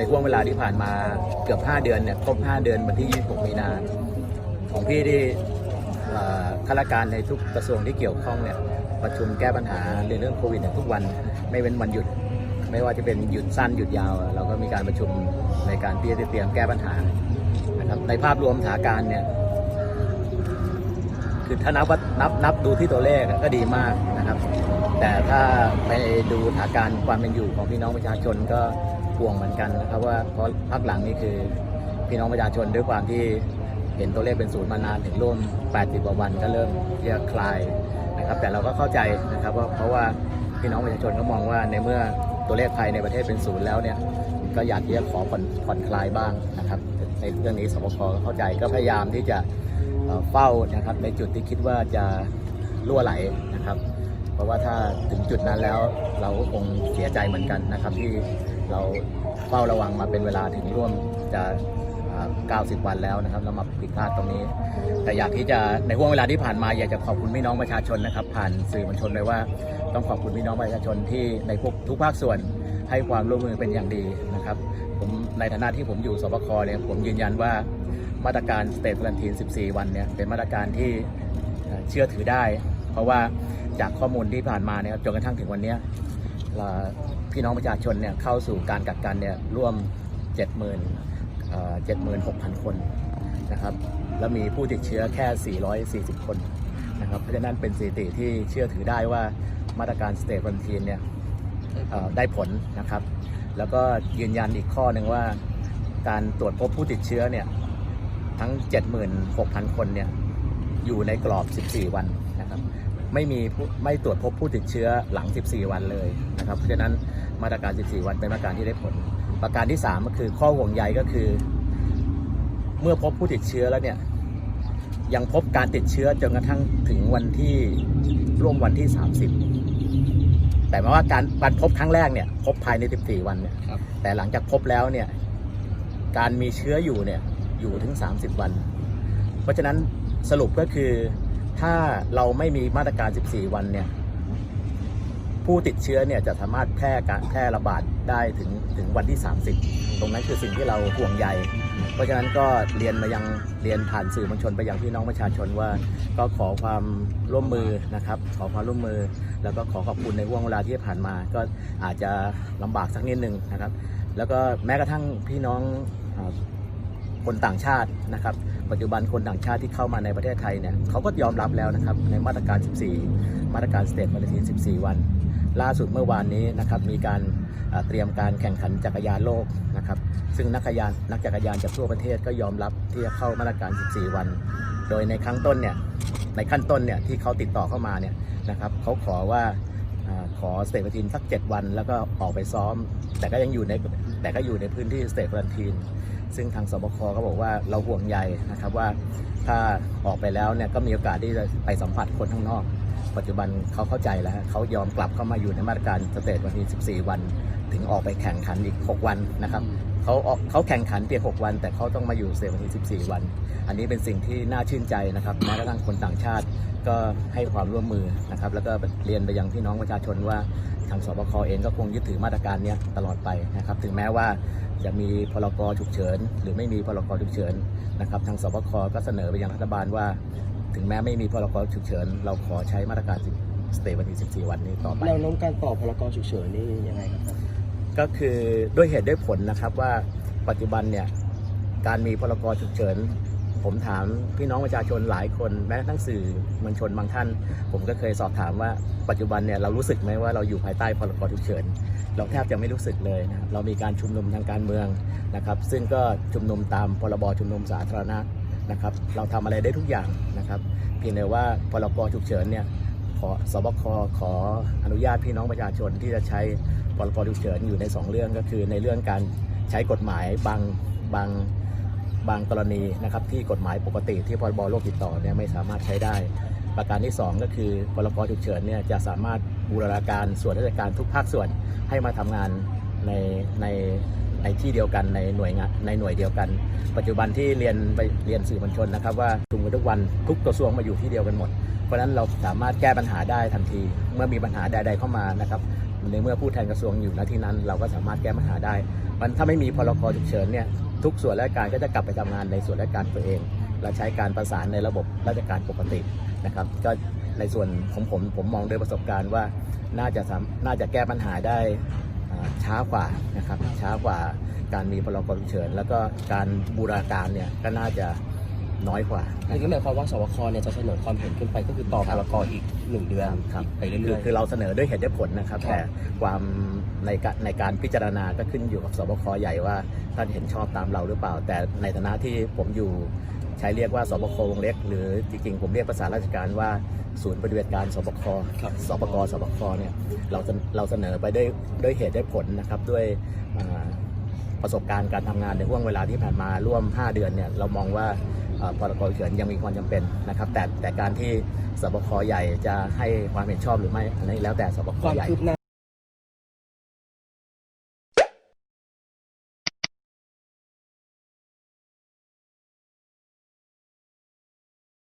ในห่วงเวลาที่ผ่านมาเกือบ 5 เดือนเนี่ยครบ 5 เดือนวันที่ 26 มีนา ของพี่ที่ข้าราชการในทุกกระทรวงที่เกี่ยวข้องเนี่ยประชุมแก้ปัญหาในเรื่องโควิดเนี่ยทุกวันไม่เว้นวันหยุด ไม่ว่าจะเป็นหยุดสั้นหยุดยาว เราก็มีการประชุมในการที่จะเตรียมแก้ปัญหานะครับในภาพรวมสถานการณ์เนี่ย คือถ้านับว่านับนับดูที่ตัวเลขก็ดีมากนะครับ แต่ถ้าไปดูสถานการณ์ความเป็นอยู่ของพี่น้องประชาชนก็ห่วงเหมือนกันนะครับว่าเพราะพักหลังนี่คือพี่น้องประชาชนด้วยความที่เห็นตัวเลขเป็นศูนย์มานานถึงร่วม 80กว่าวันก็เริ่มที่จะคลายนะครับ แต่เราก็เข้าใจนะครับว่าเพราะว่าพี่น้องประชาชนก็มองว่าในเมื่อตัวเลขภายในประเทศเป็นศูนย์แล้วเนี่ยก็อยากที่จะขอผ่อนผ่อนคลายบ้างนะครับ ในเรื่องนี้สบคก็เข้าใจก็พยายามที่จะ เฝ้านะครับในจุดที่คิดว่าจะรั่วไหลนะครับ เพราะว่าถ้าถึงจุดนั้นแล้วเราก็คงเสียใจเหมือนกันนะครับ ที่เราเฝ้าระวังมาเป็นเวลาถึงร่วมจะอ่า90 วันแล้วนะครับเรามาผิดพลาดตรงนี้ แต่อยากที่จะในห่วงเวลาที่ผ่านมาอยากจะขอบคุณพี่น้องประชาชนนะครับ ผ่านสื่อมวลชนเลยว่า ต้องขอบคุณพี่น้องประชาชนที่ในพวกทุกภาคส่วนให้ความร่วมมือเป็นอย่างดีนะครับผมในฐานะที่ผมอยู่สบคเนี่ยผมยืนยันว่า มาตรการสเตทควอนตีน 14 วันเนี่ยเป็นมาตรการที่เชื่อถือได้ เพราะว่าจากข้อมูลที่ผ่านมาเนี่ยครับจนกระทั่งถึงวันนี้พี่น้องประชาชนเนี่ยเข้าสู่การกักกันเนี่ยร่วม 70,000เอ่อ76,000 คนนะครับแล้วมีผู้ติดเชื้อแค่ 440 คนนะครับเพราะฉะนั้นเป็นสถิติที่เชื่อถือได้ว่ามาตรการสเตทควอนตีนเนี่ยได้ผลนะครับ แล้วก็ยืนยันอีกข้อหนึ่งว่าการตรวจพบผู้ติดเชื้อเนี่ย ทั้ง 76,000 คนเนี่ยอยู่ในกรอบ 14 วันนะครับไม่มีผู้ไม่ตรวจพบผู้ติดเชื้อหลัง 14 วันเลยนะครับเพราะฉะนั้นมาตรการ 14 วันเป็นมาตรการที่ได้ผล ประการที่ 3 ก็คือข้อห่วงใยก็คือ เมื่อพบผู้ติดเชื้อแล้วเนี่ยยังพบการติดเชื้อจนกระทั่งถึงวันที่ร่วมวันที่ 30 แต่หมายว่าการการพบครั้งแรกเนี่ยพบภายใน 14 วันเนี่ยครับแต่หลังจากพบแล้วเนี่ยการมีเชื้ออยู่เนี่ย อยู่ถึง 30 วัน เพราะฉะนั้นสรุปก็คือถ้าเราไม่มีมาตรการ 14 วันเนี่ยผู้ติดเชื้อเนี่ยจะสามารถแพร่การแพร่ระบาดได้ถึงถึงวันที่ 30 ตรงนั้นคือสิ่งที่เราห่วงใย เพราะฉะนั้นก็เรียนมายังเรียนผ่านสื่อมวลชนไปยังพี่น้องประชาชนว่า ก็ขอความร่วมมือนะครับ ขอความร่วมมือ แล้วก็ขอขอบคุณในห่วงเวลาที่ผ่านมา ก็อาจจะลำบากสักนิดหนึ่งนะครับ แล้วก็แม้กระทั่งพี่น้อง คนต่างชาตินะครับ ปัจจุบันคนต่างชาติที่เข้ามาในประเทศไทยเนี่ยเขาก็ยอมรับแล้วนะครับในมาตรการ 14 มาตรการสเตทมาตรฐาน14 วัน ล่าสุดเมื่อวานนี้นะครับมีการเตรียมการแข่งขันจักรยานโลกนะครับ ซึ่งนักยานนักจักรยานจากทั่วประเทศก็ยอมรับที่จะเข้ามาตรการ 14 วัน โดยในครั้งต้นเนี่ยในขั้นต้นเนี่ยที่เขาติดต่อเข้ามาเนี่ยนะครับเขาขอว่าขอสเตทมาทีนสัก 7 วัน แล้วก็ออกไปซ้อม แต่ก็ยังอยู่ในแต่ก็อยู่ในพื้นที่สเตทควอนตีน ซึ่งทางสบคก็บอกว่าเราห่วงใยนะครับว่าถ้าออกไปแล้วเนี่ยก็มีโอกาสที่จะไปสัมผัสคนข้างนอก ปัจจุบันเขาเข้าใจแล้วเขายอมกลับเข้ามาอยู่ในมาตรการสเตทวันที่14 วัน ถึงออกไปแข่งขันอีก 6 วันนะครับ เขาออกเขาแข่งขันเพียง6วัน แต่เขาต้องมาอยู่สเตทวันที่14 วัน อันนี้เป็นสิ่งที่น่าชื่นใจนะครับแม้กระทั่งคนต่างชาติก็ให้ความร่วมมือนะครับ แล้วก็เรียนไปยังพี่น้องประชาชนว่าทางสบคเองก็คงยึดถือมาตรการนี้ตลอดไปนะครับ ถึงแม้ว่าจะมีพรกฉุกเฉิน หรือไม่มีพรกฉุกเฉินนะครับทางสบคก็เสนอไปยังรัฐบาลว่า ถึงแม้ไม่มีพรกฉุกเฉิน เราขอใช้มาตรการสเตย์วันที่14 วันนี้ต่อไปแนวโน้มการต่อพรกฉุกเฉินนี่ยังไงครับ ก็คือด้วยเหตุด้วยผลนะครับว่าปัจจุบันเนี่ยการมีพรกฉุกเฉิน ผมถามพี่น้องประชาชนหลายคนแม้กระทั่งสื่อมวลชนบางท่าน ผมก็เคยสอบถามว่าปัจจุบันเนี่ยเรารู้สึกไหมว่าเราอยู่ภายใต้พรกฉุกเฉินเราแทบจะไม่รู้สึกเลยนะครับเรามีการชุมนุมทางการเมืองนะครับ ซึ่งก็ชุมนุมตามพรบชุมนุมสาธารณะนะครับ เราทำอะไรได้ทุกอย่างนะครับเพียงแต่ว่าพรกฉุกเฉินเนี่ยขอสบคขออนุญาตพี่น้องประชาชนที่จะใช้ พรกฉุกเฉินอยู่ในสองเรื่องก็คือในเรื่องการใช้กฎหมายบางบางบางกรณีนะครับที่กฎหมายปกติที่พรบโรคติดต่อเนี่ยไม่สามารถใช้ได้ ประการที่ 2 ก็คือพรกฉุกเฉินเนี่ยจะสามารถบูรณาการส่วนราชการทุกภาคส่วนให้มาทำงานในในในที่เดียวกันในหน่วยงานในหน่วยเดียวกัน ปัจจุบันที่เรียนไปเรียนสื่อมวลชนนะครับว่าชุกันทุกวันทุกกระทรวงมาอยู่ที่เดียวกันหมด เพราะฉะนั้นเราสามารถแก้ปัญหาได้ทันที เมื่อมีปัญหาใด ๆ เข้ามานะครับในเมื่อผู้แทนกระทรวงอยู่ณที่นั้น เราก็สามารถแก้ปัญหาได้ มันถ้าไม่มีพรกฉุกเฉินเนี่ยทุกส่วนราชการก็จะกลับไปทำงานในส่วนราชการตัวเองและใช้การประสานในระบบราชการปกตินะครับ ก็ในส่วนของผมผมมองด้วยประสบการณ์ว่าน่าจะน่าจะแก้ปัญหาได้ช้ากว่านะครับช้ากว่าการมีพรกฉุกเฉิน แล้วก็การบูรณาการเนี่ยก็น่าจะ น้อยกว่าอันนี้หมายความว่าสวคเนี่ยจะเสนอความเห็นขึ้นไปก็คือต่อพรกอีกหนึ่งเดือนครับไปคือเรื่อยคือเราเสนอด้วยเหตุด้วยผลนะครับครับ แต่ความในการในการพิจารณาก็ขึ้นอยู่กับสบคใหญ่ว่าท่านเห็นชอบตามเราหรือเปล่า แต่ในฐานะที่ผมอยู่ใช้เรียกว่าสบควงเล็ก หรือจริงๆผมเรียกภาษาราชการว่าศูนย์ปฏิบัติการสบคๆครับสปกสบคเนี่ยเราจะเราเสนอไปด้วยด้วยเหตุด้วยผลนะครับด้วยอ่าประสบการณ์การทำงานในห่วงเวลาที่ผ่านมาร่วม 5 เดือนเนี่ยเรามองว่าอ่า พรกฉุกเฉินยังมีความจำเป็นนะครับ แต่แต่การที่สบคใหญ่จะให้ความเห็นชอบหรือไม่อันนี้แล้วแต่สบคใหญ่